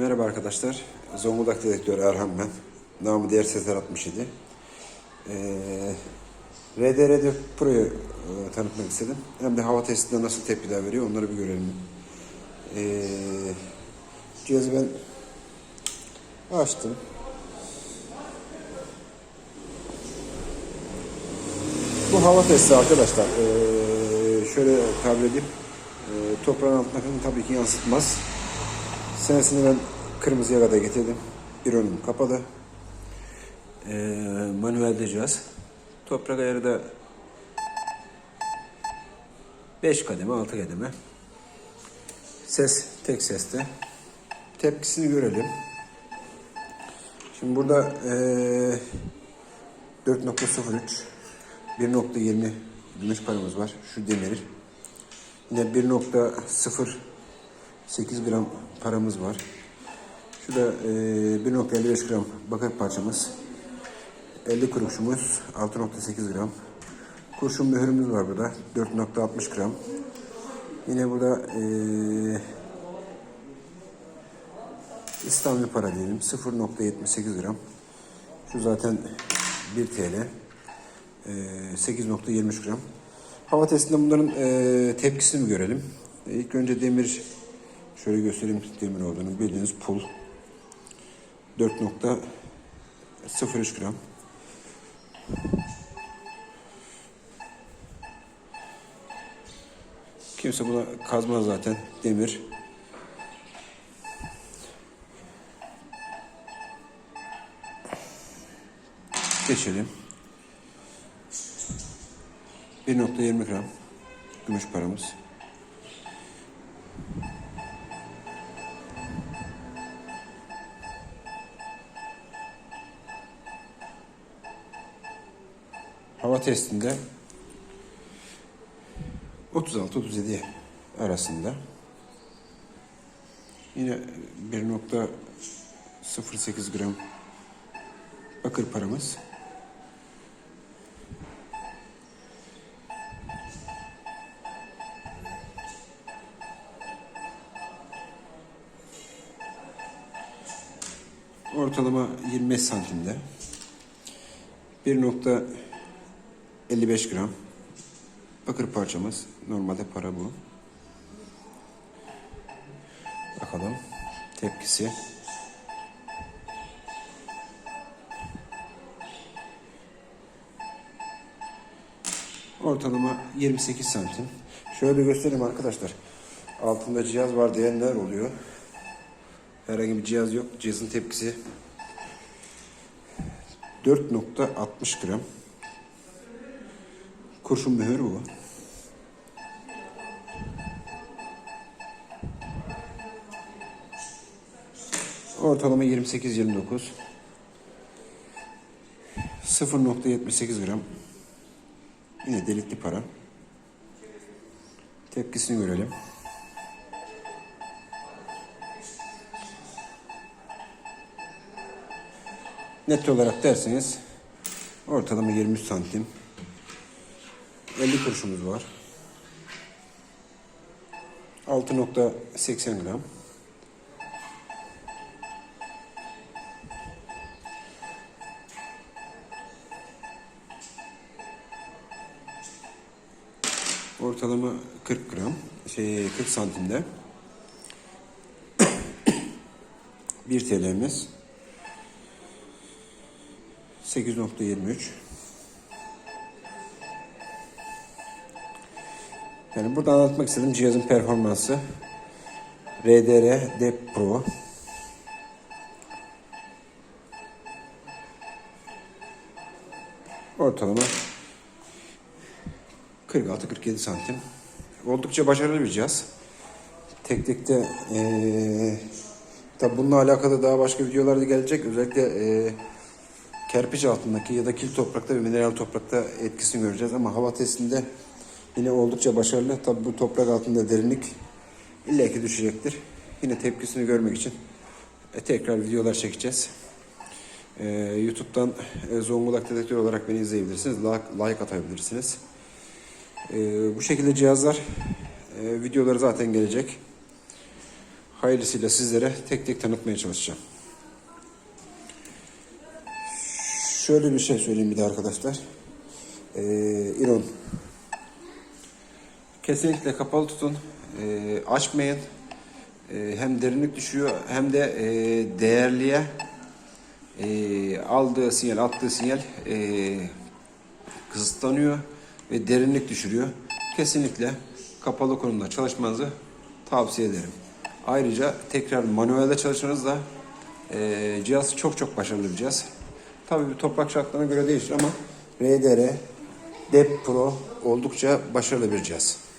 Merhaba arkadaşlar. Zonguldak dedektörü Erhan ben. Namı diğer Sezer 67. Ee, RDR'de Pro'yu e, tanıtmak istedim. Hem de hava testinde nasıl tepkiler veriyor onları bir görelim. Ee, cihazı ben açtım. Bu hava testi arkadaşlar. Ee, şöyle tabir edeyim. Ee, toprağın altına tabii ki yansıtmaz. Senesini ben kırmızıya kadar getirdim. Bir önüm kapalı. Ee, manuelde cihaz. Toprak ayarı da 5 kademe, 6 kademe. Ses tek seste. Tepkisini görelim. Şimdi burada ee, 4.03 1.20 gümüş paramız var. Şu demir. Yine 1.08 gram paramız var. Şu da e, 1.55 gram bakır parçamız. 50 kuruşumuz 6.8 gram. Kurşun mühürümüz var burada. 4.60 gram. Yine burada e, İstanbul para diyelim. 0.78 gram. Şu zaten 1 TL. E, 8.23 gram. Hava testinde bunların e, tepkisini görelim. İlk önce demir şöyle göstereyim demir olduğunu bildiğiniz pul 4.03 gram. Kimse buna kazmaz zaten demir. Geçelim. 1.20 gram gümüş paramız. Hava testinde 36-37 arasında. Yine 1.08 gram bakır paramız. Ortalama 25 santimde. 1.55 gram bakır parçamız. Normalde para bu. Bakalım tepkisi. Ortalama 28 santim. Şöyle göstereyim arkadaşlar. Altında cihaz var diyenler oluyor. Herhangi bir cihaz yok. Cihazın tepkisi 4.60 gram. Kurşun mühür bu. Ortalama 28-29. 0.78 gram. Yine delikli para. Tepkisini görelim. Net olarak derseniz ortalama 23 santim. 50 kuruşumuz var. 6.80 gram. Ortalama 40 gram, şey 40 santimde. 1 TL'miz. 8.23 Yani burada anlatmak istediğim cihazın performansı. RDR Dep Pro. Ortalama 46-47 santim. Oldukça başarılı bir cihaz. Tek tekte ee, Tabi bununla alakalı daha başka videolar da gelecek. Özellikle ee, kerpiç altındaki ya da kil toprakta ve mineral toprakta etkisini göreceğiz. Ama hava testinde yine oldukça başarılı. Tabi bu toprak altında derinlik illaki düşecektir. Yine tepkisini görmek için e, tekrar videolar çekeceğiz. E, YouTube'dan e, Zonguldak dedektör olarak beni izleyebilirsiniz. Like, atabilirsiniz. E, bu şekilde cihazlar e, videoları zaten gelecek. hayırlısıyla sizlere tek tek tanıtmaya çalışacağım. Şöyle bir şey söyleyeyim bir de arkadaşlar. Ee, İron. Kesinlikle kapalı tutun. Ee, açmayın. Ee, hem derinlik düşüyor hem de e, değerliye e, aldığı sinyal, attığı sinyal e, kısıtlanıyor ve derinlik düşürüyor. Kesinlikle kapalı konumda çalışmanızı tavsiye ederim. Ayrıca tekrar manuelde çalışmanız da e, cihaz çok çok başarılı bir cihaz. Tabii toprak şartlarına göre değişir ama RDR Dep Pro oldukça başarılı bir cihaz.